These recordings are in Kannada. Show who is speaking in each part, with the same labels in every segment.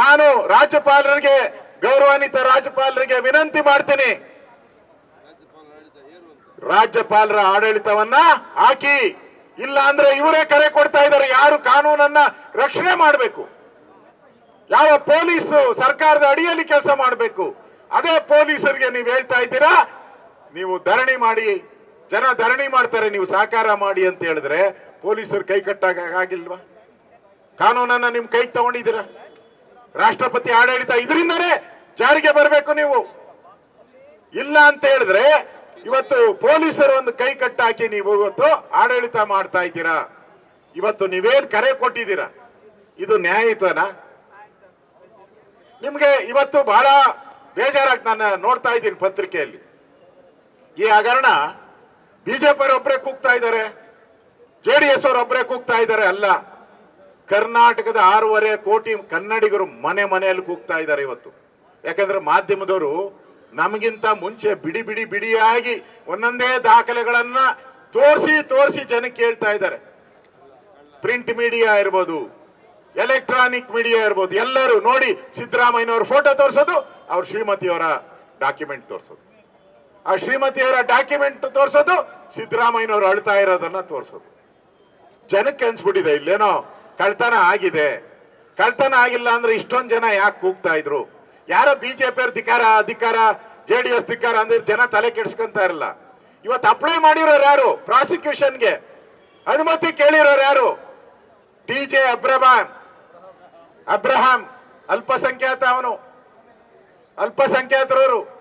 Speaker 1: ನಾನು ರಾಜ್ಯಪಾಲರಿಗೆ, ಗೌರವಾನ್ವಿತ ರಾಜ್ಯಪಾಲರಿಗೆ ವಿನಂತಿ ಮಾಡ್ತೀನಿ. ರಾಜ್ಯಪಾಲರ ಆಡಳಿತವನ್ನ ಹಾಕಿ ಇಲ್ಲ ಅಂದ್ರೆ ಇವರೇ ಕರೆ ಕೊಡ್ತಾ ಇದ್ದಾರೆ. ಯಾರು ಕಾನೂನನ್ನ ರಕ್ಷಣೆ ಮಾಡಬೇಕು? ಯಾವ ಪೊಲೀಸ್ ಸರ್ಕಾರದ ಅಡಿಯಲ್ಲಿ ಕೆಲಸ ಮಾಡಬೇಕು? ಅದೇ ಪೊಲೀಸರಿಗೆ ನೀವು ಹೇಳ್ತಾ ಇದ್ದೀರಾ? ನೀವು ಧರಣಿ ಮಾಡಿ, ಜನ ಧರಣಿ ಮಾಡ್ತಾರೆ, ನೀವು ಸಹಕಾರ ಮಾಡಿ ಅಂತ ಹೇಳಿದ್ರೆ ಪೊಲೀಸರು ಕೈ ಕಟ್ಟಾಗ ಆಗಿಲ್ವಾ? ಕಾನೂನನ್ನ ನಿಮ್ ಕೈ ತಗೊಂಡಿದ್ದೀರಾ? ರಾಷ್ಟ್ರಪತಿ ಆಡಳಿತ ಇದರಿಂದನೇ ಜಾರಿಗೆ ಬರಬೇಕು ನೀವು. ಇಲ್ಲ ಅಂತ ಹೇಳಿದ್ರೆ ಇವತ್ತು ಪೊಲೀಸರು ಒಂದು ಕೈ ಕಟ್ಟಾಕಿ ನೀವು ಇವತ್ತು ಆಡಳಿತ ಮಾಡ್ತಾ ಇದ್ದೀರಾ. ಇವತ್ತು ನೀವೇನ್ ಕರೆ ಕೊಟ್ಟಿದ್ದೀರಾ? ಇದು ನ್ಯಾಯಯುತನಾ? ನಿಮ್ಗೆ ಇವತ್ತು ಬಹಳ ಬೇಜಾರಾಗಿ ನಾನು ನೋಡ್ತಾ ಇದ್ದೀನಿ ಪತ್ರಿಕೆಯಲ್ಲಿ. ಈ ಹಗರಣ ಬಿಜೆಪಿ ಒಬ್ಬರೇ ಕೂಗ್ತಾ ಇದ್ದಾರೆ, ಜೆ ಡಿ ಎಸ್ ಒಬ್ಬರೇ ಕೂಗ್ತಾ ಇದ್ದಾರೆ ಅಲ್ಲ. ಕರ್ನಾಟಕದ ಆರೂವರೆ ಕೋಟಿ ಕನ್ನಡಿಗರು ಮನೆ ಮನೆಯಲ್ಲಿ ಕೂಗ್ತಾ ಇದ್ದಾರೆ ಇವತ್ತು. ಯಾಕಂದ್ರೆ ಮಾಧ್ಯಮದವರು ನಮಗಿಂತ ಮುಂಚೆ ಬಿಡಿ ಬಿಡಿ ಬಿಡಿಯಾಗಿ ಒಂದೊಂದೇ ದಾಖಲೆಗಳನ್ನ ತೋರಿಸಿ ತೋರಿಸಿ ಜನಕ್ಕೆ ಹೇಳ್ತಾ ಇದ್ದಾರೆ. ಪ್ರಿಂಟ್ ಮೀಡಿಯಾ ಇರ್ಬೋದು, ಎಲೆಕ್ಟ್ರಾನಿಕ್ ಮೀಡಿಯಾ ಇರ್ಬೋದು, ಎಲ್ಲರೂ ನೋಡಿ ಸಿದ್ದರಾಮಯ್ಯನವ್ರ ಫೋಟೋ ತೋರಿಸೋದು, ಅವ್ರ ಶ್ರೀಮತಿಯವರ ಡಾಕ್ಯುಮೆಂಟ್ ತೋರಿಸೋದು. ಆ ಶ್ರೀಮತಿಯವರ ಡಾಕ್ಯುಮೆಂಟ್ ತೋರಿಸೋದು, ಸಿದ್ದರಾಮಯ್ಯನವ್ರು ಅಳ್ತಾ ಇರೋದನ್ನ ತೋರಿಸೋದು. ಜನಕ್ಕೆ ಅನ್ಸ್ಬಿಟ್ಟಿದೆ ಇಲ್ಲೇನೋ? ಕಳ್ತನ ಆಗಿದೆ. ಕಳ್ತನ ಆಗಿಲ್ಲ ಅಂದ್ರೆ ಇಷ್ಟೊಂದು ಜನ ಯಾಕೆ ಕೂಗ್ತಾ ಇದ್ರು? ಯಾರೋ ಬಿಜೆಪಿ ಧಿಕಾರ, ಅಧಿಕಾರ ಜೆ ಡಿ ಎಸ್ ಧಿಕಾರ ಅಂದ್ರೆ ಜನ ತಲೆ ಕೆಡ್ಸ್ಕೊಂತ ಇರಲ್ಲ. ಇವತ್ತು ಅಪ್ಲೈ ಮಾಡಿರೋರು ಯಾರು? ಪ್ರಾಸಿಕ್ಯೂಷನ್ಗೆ ಅನುಮತಿ ಕೇಳಿರೋರು ಯಾರು? D J Abraham. ಅಬ್ರಹಾಂ, ಅಲ್ಪಸಂಖ್ಯಾತ ಅವನು. ಅಲ್ಪಸಂಖ್ಯಾತರವರು.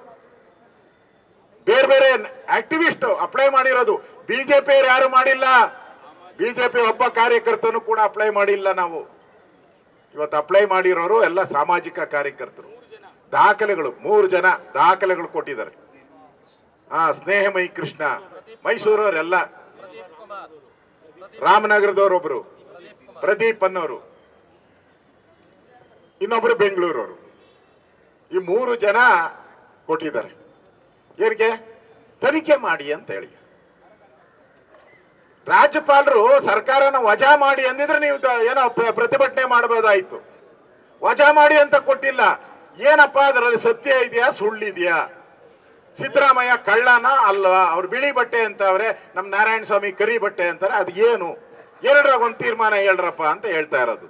Speaker 1: ಬೇರೆ ಬೇರೆ ಆಕ್ಟಿವಿಸ್ಟ್ ಅಪ್ಲೈ ಮಾಡಿರೋದು. ಬಿಜೆಪಿ ಯಾರು ಮಾಡಿಲ್ಲ? ಬಿಜೆಪಿ ಒಬ್ಬ ಕಾರ್ಯಕರ್ತನು ಕೂಡ ಅಪ್ಲೈ ಮಾಡಿಲ್ಲ ನಾವು. ಇವತ್ತು ಅಪ್ಲೈ ಮಾಡಿರೋರು ಎಲ್ಲ ಸಾಮಾಜಿಕ ಕಾರ್ಯಕರ್ತರು. ದಾಖಲೆಗಳು, ಮೂರು ಜನ ದಾಖಲೆಗಳು ಕೊಟ್ಟಿದ್ದಾರೆ. ಹಾ ಸ್ನೇಹಮಯಿ ಕೃಷ್ಣ, ಮೈಸೂರವರೆಲ್ಲ. ರಾಮನಗರದವರೊಬ್ರು ಪ್ರದೀಪ್ ಅನ್ನೋರು. ಇನ್ನೊಬ್ರು ಬೆಂಗಳೂರವರು. ಈ ಮೂರು ಜನ ಕೊಟ್ಟಿದ್ದಾರೆ. ಏನಿಗೆ ತನಿಖೆ ಮಾಡಿ ಅಂತ ಹೇಳಿ. ರಾಜ್ಯಪಾಲರು ಸರ್ಕಾರನ ವಜಾ ಮಾಡಿ ಅಂದಿದ್ರೆ ನೀವು ಏನೋ ಪ್ರ- ಪ್ರತಿಭಟನೆ ಮಾಡಬಹುದಾಯ್ತು ವಜಾ ಮಾಡಿ ಅಂತ ಕೊಟ್ಟಿಲ್ಲ. ಏನಪ್ಪ ಅದರಲ್ಲಿ ಸತ್ಯ ಇದೆಯಾ ಸುಳ್ಳಿದೆಯಾ ಸಿದ್ದರಾಮಯ್ಯ ಕಳ್ಳನ ಅಲ್ವಾ? ಅವ್ರು ಬಿಳಿ ಬಟ್ಟೆ ಅಂತ ಅವ್ರೆ ನಮ್ಮ ನಾರಾಯಣ ಸ್ವಾಮಿ ಕರಿ ಬಟ್ಟೆ ಅಂತಾರೆ, ಅದು ಏನು? ಎರಡರಾಗ ಒಂದು ತೀರ್ಮಾನ ಹೇಳ್ರಪ್ಪ ಅಂತ ಹೇಳ್ತಾ ಇರೋದು.